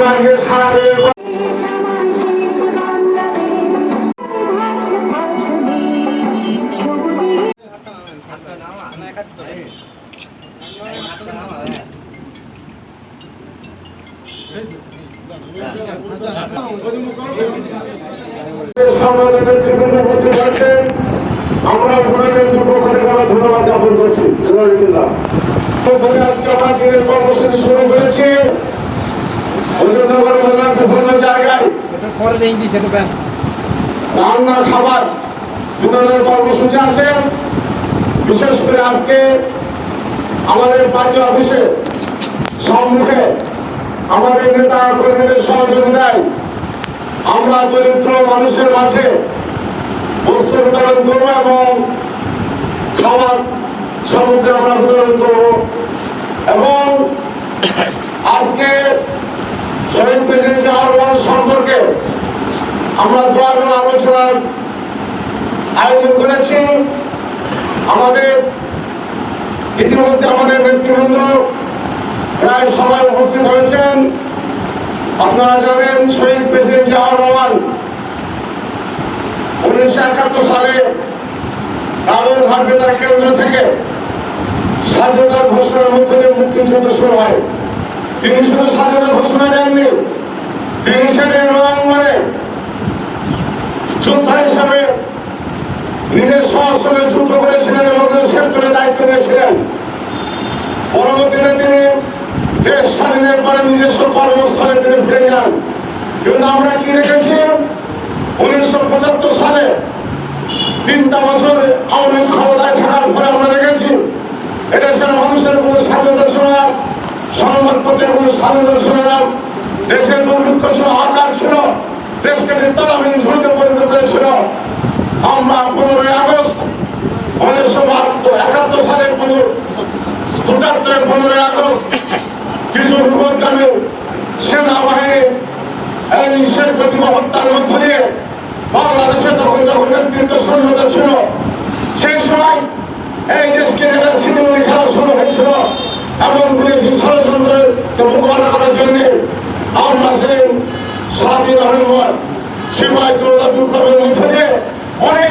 বিভাগের সারের আমরা ঘোড়াকে পক্ষে ধন্যবাদ জ্ঞাপন করছি। আজকে আমার দিনের কর্মসূচি শুরু করেছি। মহিলার বিভিন্ন জায়গায় পরে দিয়ে ইংলিশ একটু ব্যস্ত রান্না খাবার বিতরণের কর্মসূচি আছে। বিশেষ করে আজকে আমাদের পার্টি অফিসে সম্মুখে আমাদের নেতা কর্মীদের সহযোগিতায় আমরা দরিদ্র মানুষের মাঝে বস্ত্র বিতরণ করব এবং খাবার সামগ্রী আমরা বিতরণ করব। এবং আজকে শহীদ প্রেসিডেন্ট আহ্বান সম্পর্কে আমরা এবং আলোচনার আয়োজন করেছি, আমাদের ইতিমধ্যে আমাদের নেতৃবৃন্দ প্রায় সবাই উপস্থিত হয়েছেন। আপনারা জানেন শহীদ প্রেসিডেন্ট জিয়াউর রহমান উনিশশো একাত্তর সালে রাজুরঘাট বেতার কেন্দ্র থেকে স্বাধীনতার ঘোষণার মধ্যে দিয়ে মুক্তিযুদ্ধ শুরু হয়। তিনি শুধু স্বাধীনতা ঘোষণা দেননি, তিনি সেদিন রণাঙ্গনে যোদ্ধা হিসাবে নিজের যুদ্ধ করেছিলেন এবং দায়িত্ব নিয়েছিলেন। পরবর্তীতে তিনি দেশ স্বাধীনের পরে নিজস্ব কর্মস্থলে তিনি ফিরে যান কিন্তু আমরা কি রেখেছি উনিশশো পঁচাত্তর সালে তিনটা বছর আওয়ামী লীগ ক্ষমতায় থাকার পরে আমরা দেখেছি, এদেশের মানুষের কোনো স্বাধীনতা ছিল না, সংবাদপত্রের কোনো স্বাধীনতা ছিল না দুর্ভিক্ষ ছিল, আকার ছিল আমরা পনেরোই আগস্ট উনিশশো বাহাত্তর, একাত্তর সালে পনেরো, পঁচাত্তরের পনেরোই আগস্ট কিছু বিপদগামী সেনাবাহিনী এই শেখ মুজিব হত্যার মধ্য দিয়ে বাংলাদেশে তখন যখন নেতৃত্ব শূন্যতা ছিল, সেই সময় এই দেশকে একটা সিনেমনি খেলা শুরু হয়েছিল এবং বিদেশি ষড়যন্ত্রের মোকাবেলা করার জন্য আমরা সেদিন সাতই নভেম্বর সিপাহী চৌধা বিপ্লবের মধ্য দিয়ে অনেক